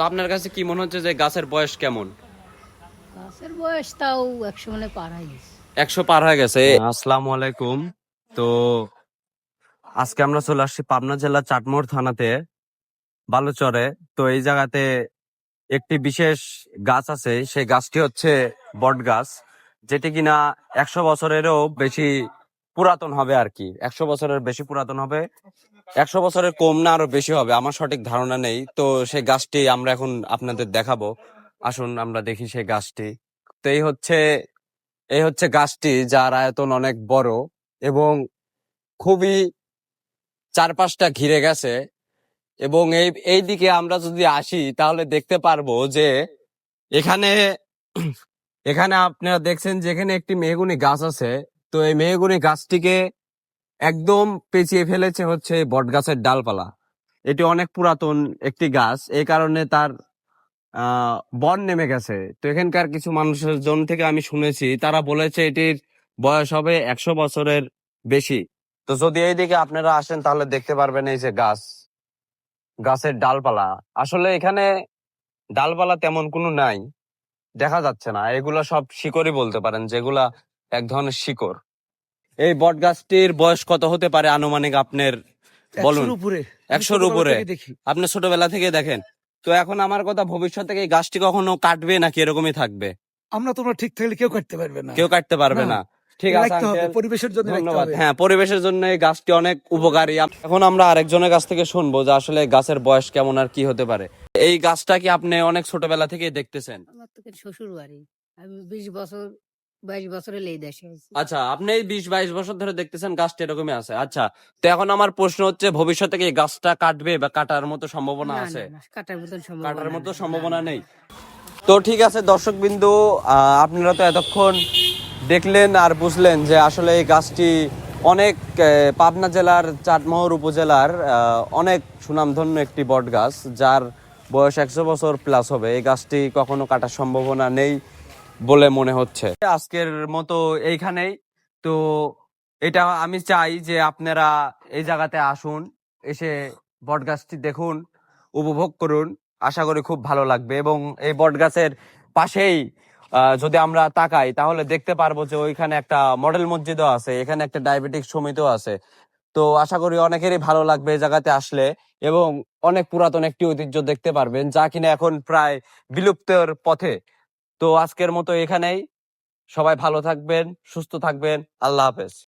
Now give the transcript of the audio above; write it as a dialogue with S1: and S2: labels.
S1: তো আপনার কাছে কি মনে হচ্ছে যে গাছের বয়স কেমন?
S2: গাছের বয়স তাও একশো মানে পার হয়ে গেছে।
S1: একশো পার হয়ে গেছে। আসসালামু আলাইকুম। তো আজকে আমরা চলে আসছি পাবনা জেলার চাটমোড় থানাতে বালুচরে। তো এই জায়গাতে একটি বিশেষ গাছ আছে সেই গাছটি হচ্ছে বট গাছ যেটি কিনা একশো বছরেরও বেশি পুরাতন হবে আর কি। একশো বছরের বেশি পুরাতন হবে, একশো বছরের কম না, আরও বেশি হবে। আমার সঠিক ধারণা নেই। তো সেই গাছটি আমরা এখন আপনাদের দেখাবো। আসুন আমরা দেখি সেই গাছটি। তো এই হচ্ছে এই হচ্ছে গাছটি যার আয়তন অনেক বড় এবং খুবই চারপাশটা ঘিরে গেছে এবং এই এই দিকে আমরা যদি আসি তাহলে দেখতে পারব যে এখানে এখানে আপনারা দেখছেন যেখানে একটি মেহগুনি গাছ আছে। তো এই মেহগুনি গাছটিকে একদম পেঁচিয়ে ফেলেছে হচ্ছে বট গাছের ডালপালা। এটি অনেক পুরাতন একটি গাছ এই কারণে তার বন নেমে গেছে। তো এখানকার কিছু মানুষের জন থেকে আমি শুনেছি, তারা বলেছে এটির বয়স হবে একশো বছরের বেশি। তো যদি এইদিকে আপনারা আসেন, তাহলে দেখতে পারবেন এই যে গাছ, গাছের ডালপালা। আসলে এখানে ডালপালা তেমন কোনো নাই, দেখা যাচ্ছে না। এগুলা সব শিকড়ই বলতে পারেন, যেগুলা এক ধরনের শিকড়। এই বট গাছটির বয়স কত হতে পারে আনুমানিক আপনার বলুন?
S3: একশোর উপরে।
S1: আপনি ছোটবেলা থেকে দেখেন। তো এখন আমার কথা ভবিষ্যৎ থেকে এই গাছটি কখনো কাটবে নাকি এরকমই থাকবে?
S3: আমরা তোমরা ঠিক থাকলে কেউ কাটতে পারবে না।
S1: কেউ কাটতে পারবে
S3: না।
S1: ঠিক আছে।
S3: পরিবেশের জন্য
S1: ধন্যবাদ। হ্যাঁ পরিবেশের জন্য এই গাছটি অনেক উপকারী। এখন আমরা আরেকজনের কাছ থেকে শুনব যে আসলে গাছের বয়স কেমন আর কি হতে পারে। এই গাছটা কি আপনি অনেক ছোটবেলা থেকে দেখতেছেন?
S2: আমার তো শ্বশুর বাড়ি আমি বিশ বছর বাইশ দেশে
S1: আচ্ছা আপনি এই বিশ বাইশ বছর ধরে দেখতেছেন গাছটা এরকমই আছে। আচ্ছা তো এখন আমার প্রশ্ন হচ্ছে ভবিষ্যতে কি গাছটা কাটবে বা কাটার মতো সম্ভাবনা আছে?
S2: কাটার
S1: মতো সম্ভাবনা নেই। তো ঠিক আছে দর্শক বিন্দু আপনারা তো এতক্ষণ দেখলেন আর বুঝলেন যে আসলে এই গাছটি অনেক পাবনা জেলার চাটমোহর উপজেলার অনেক সুনামধন্য একটি বট গাছ যার বয়স একশো বছর প্লাস হবে। এই গাছটি কখনো কাটার সম্ভাবনা নেই। বলে মনে হচ্ছে। আজকের মতো এইখানেই। তো এটা আমি চাই যে আপনারা এই জায়গাতে আসুন, এসে বট গাছটি দেখুন, উপভোগ করুন। আশা করি খুব ভালো লাগবে এবং এই বট গাছের পাশেই যদি আমরা তাকাই, তাহলে দেখতে পারব যে ওইখানে একটা মডেল মসজিদও আছে, এখানে একটা ডায়াবেটিক সমিতিও আছে। তো আশা করি অনেকেরই ভালো লাগবে এই জায়গাতে আসলে এবং অনেক পুরাতন একটি ঐতিহ্য দেখতে পারবেন, যা কিনা এখন প্রায় বিলুপ্তের পথে। তো আজকের মতো এখানেই। সবাই ভালো থাকবেন সুস্থ থাকবেন। আল্লাহ হাফেজ।